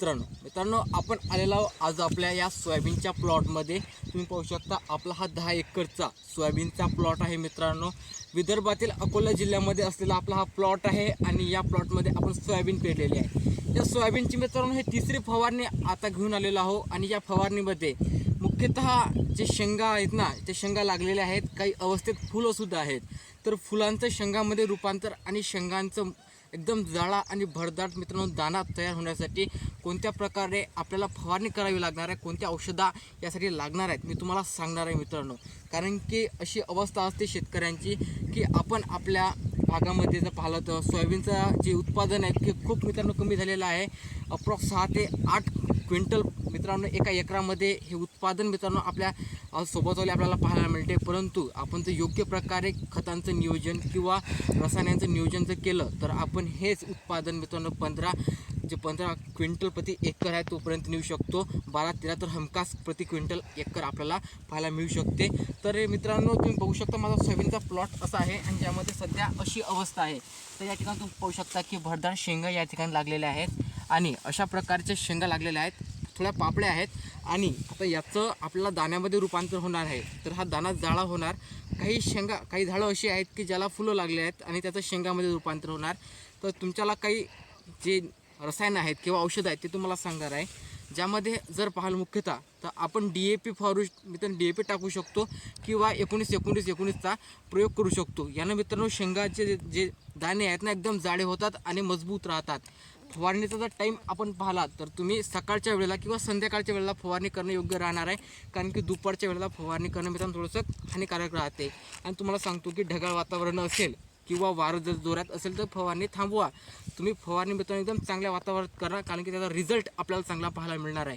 मित्रांनो मित्रांनो आपण आलेलो आहोत आज आपल्या या सोयाबीनच्या प्लॉटमध्ये. तुम्ही पाहू शकता आपला हा दहा एकरचा सोयाबीनचा प्लॉट आहे मित्रांनो. विदर्भातील अकोला जिल्ह्यामध्ये असलेला आपला हा प्लॉट आहे आणि या प्लॉटमध्ये आपण सोयाबीन पेरलेली आहे. या सोयाबीनची मित्रांनो हे तिसरी फवारणी आता घेऊन आलेलो आहो आणि या फवारणीमध्ये मुख्यतः जे शेंगा आहेत ना ते शेंगा लागलेल्या आहेत. काही अवस्थेत फुलं सुद्धा आहेत. तर फुलांचं शेंगामध्ये रूपांतर आणि शेंगांचं एकदम जाळा आणि भरदाट मित्रांनो दाना तयार होण्यासाठी कोणत्या प्रकारे आपल्याला फवारणी करावी लागणार आहे कोणत्या औषधा यासाठी लागणार आहेत मी तुम्हाला सांगणार आहे मित्रांनो. कारण की अशी अवस्था असते शेतकऱ्यांची की आपण आपल्या भागामध्ये जर पाहिलं तर सोयाबीनचं जे उत्पादन आहे ते खूप मित्रांनो कमी झालेलं आहे. अप्रॉक्स सहा ते आठ क्विंटल मित्रांनो एका एकरामध्ये हे उत्पादन मित्रांनो आपल्या सोबतवले आपल्याला पाहायला मिळते. परंतु आपण जर योग्य प्रकारे खतांचं नियोजन किंवा रसायनांचं नियोजन जर केलं तर आपण हेच उत्पादन मित्रांनो पंधरा जे पंधरा क्विंटल प्रति एकर आहे तोपर्यंत नेऊ शकतो. बारा तेरा तर हमखास प्रति क्विंटल एकर आपल्याला पाहायला मिळू शकते. तर मित्रांनो तुम्ही बघू शकता माझा सोयाबीनचा प्लॉट असा आहे आणि ज्यामध्ये सध्या अशी अवस्था आहे. तर या ठिकाणी तुम्ही पाहू शकता की भरदार शेंगा या ठिकाणी लागलेल्या आहेत आणि अशा प्रकारच्या शेंगा लागलेल्या आहेत. थोड्या पापड्या आहेत आणि आता याचं आपल्याला दाण्यामध्ये रूपांतर होणार आहे. तर हा दाना जाळा होणार. काही शेंगा काही झाडं अशी आहेत की ज्याला फुलं लागले आहेत आणि त्याचं शेंगामध्ये रूपांतर होणार. तर तुमच्याला काही जे रसायनं आहेत किंवा औषधं आहेत ते तुम्हाला सांगणार आहे. ज्यामध्ये जर पाहाल मुख्यतः तर आपण डी ए पी फॉरू मित्रांनो डी ए पी टाकू शकतो किंवा एकोणीस एकोणीस एकोणीसचा प्रयोग करू शकतो. यानं मित्रांनो शेंगाचे जे दाणे आहेत ना एकदम जाडे होतात आणि मजबूत राहतात. फवारणीचा जर टाईम आपण पाहिला तर तुम्ही सकाळच्या वेळेला किंवा संध्याकाळच्या वेळेला फवारणी करणं योग्य राहणार आहे. कारण की दुपारच्या वेळेला फवारणी करणं मित्रांनो थोडंसं हानिकारक राहते. आणि तुम्हाला सांगतो की ढगाळ वातावरण असेल किंवा वारं जर जोरात असेल तर फवारणी थांबवा. तुम्ही फवारणी मित्रांनो एकदम चांगल्या वातावरणात करा कारण की त्याचा रिझल्ट आपल्याला चांगला पाहायला मिळणार आहे.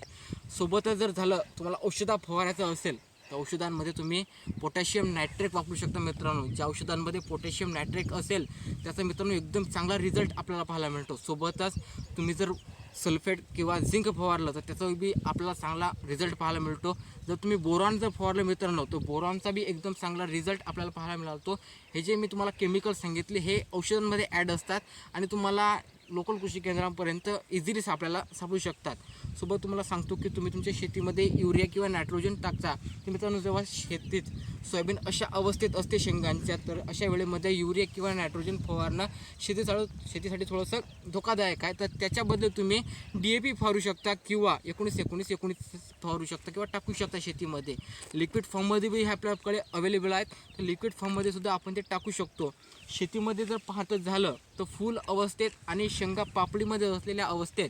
सोबतच जर झालं तुम्हाला औषधा फवारायचं असेल तर औषधांमध्ये तुम्ही पोटॅशियम नायट्रेट वापरू शकता मित्रांनो. ज्या औषधांमध्ये पोटॅशियम नायट्रेट असेल त्याचा मित्रांनो एकदम चांगला रिझल्ट आपल्याला पाहायला मिळतो. सोबतच तुम्ही जर सल्फेट किंवा झिंक फवारलं तर त्याचा बी आपल्याला चांगला रिझल्ट पाहायला मिळतो. जर तुम्ही बोरॉन जर फवारलं मित्रांनो तर बोरॉनचा बी एकदम चांगला रिझल्ट आपल्याला पाहायला मिळतो. हे जे मी तुम्हाला केमिकल सांगितले हे औषधांमध्ये ॲड असतात आणि तुम्हाला लोकल कृषी केंद्रांपर्यंत इझिली आपल्याला सापडू शकतात. सोबत तुम्हाला सांगतो की तुम्ही तुमच्या शेतीमध्ये युरिया किंवा नायट्रोजन टाकता तर मित्रांनो जेव्हा शेतीत सोयाबीन अशा अवस्थेत असते शेंगांच्या तर अशा वेळेमध्ये युरिया किंवा नायट्रोजन फवारणं शेती चालू शेतीसाठी थोडंसं धोकादायक आहे. तर त्याच्याबद्दल तुम्ही डी ए पी फवारू शकता किंवा एकोणीस एकोणीस एकोणीस फवारू शकता किंवा टाकू शकता शेतीमध्ये. लिक्विड फॉर्ममध्ये बी हे आपल्याकडे अवेलेबल आहेत. तर लिक्विड फॉर्ममध्ये सुद्धा आपण ते टाकू शकतो. शेतीमध्ये जर पाहतच झालं तर फुल अवस्थेत आणि शेंगा पापडीमध्ये असलेल्या अवस्थेत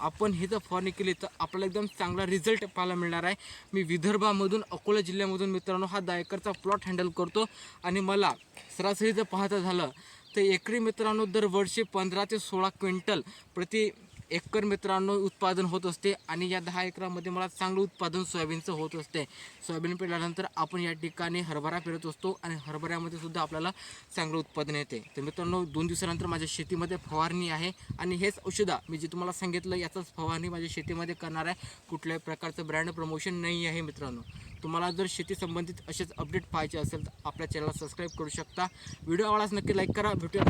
आपण हे जर फवारणी केली तर आपल्याला एकदम चांगला रिझल्ट पाहायला मिळणार आहे. मी विदर्भामधून अकोला जिल्ह्यामधून मित्रांनो हा दहा एकरचा प्लॉट हँडल करतो. आणि मला सरासरी जर पाहायचं झालं तर एकरी मित्रांनो दरवर्षी पंधरा ते सोळा क्विंटल प्रति एकर मित्रांनो उत्पादन होत असते आणि या दहा एकरामध्ये मला चांगलं उत्पादन सोयाबीनचं होत असते. सोयाबीन पेरल्यानंतर आपण या ठिकाणी हरभरा पेरत असतो आणि हरभऱ्यामध्ये सुद्धा आपल्याला चांगलं उत्पादन येते. तर मित्रांनो दोन दिवसानंतर माझ्या शेतीमध्ये फवारणी आहे आणि हेच औषधा मी जे तुम्हाला सांगितलं याचाच फवारणी माझ्या शेतीमध्ये करणार आहे. कुठल्याही प्रकारचं ब्रँड प्रमोशन नाही आहे मित्रांनो. तुम्हाला जर शेती संबंधित असेच अपडेट पाहिजे असेल तर आपल्या चॅनलला सबस्क्राईब करू शकता. व्हिडिओ आवडल्यास नक्की लाईक करा. भेटूया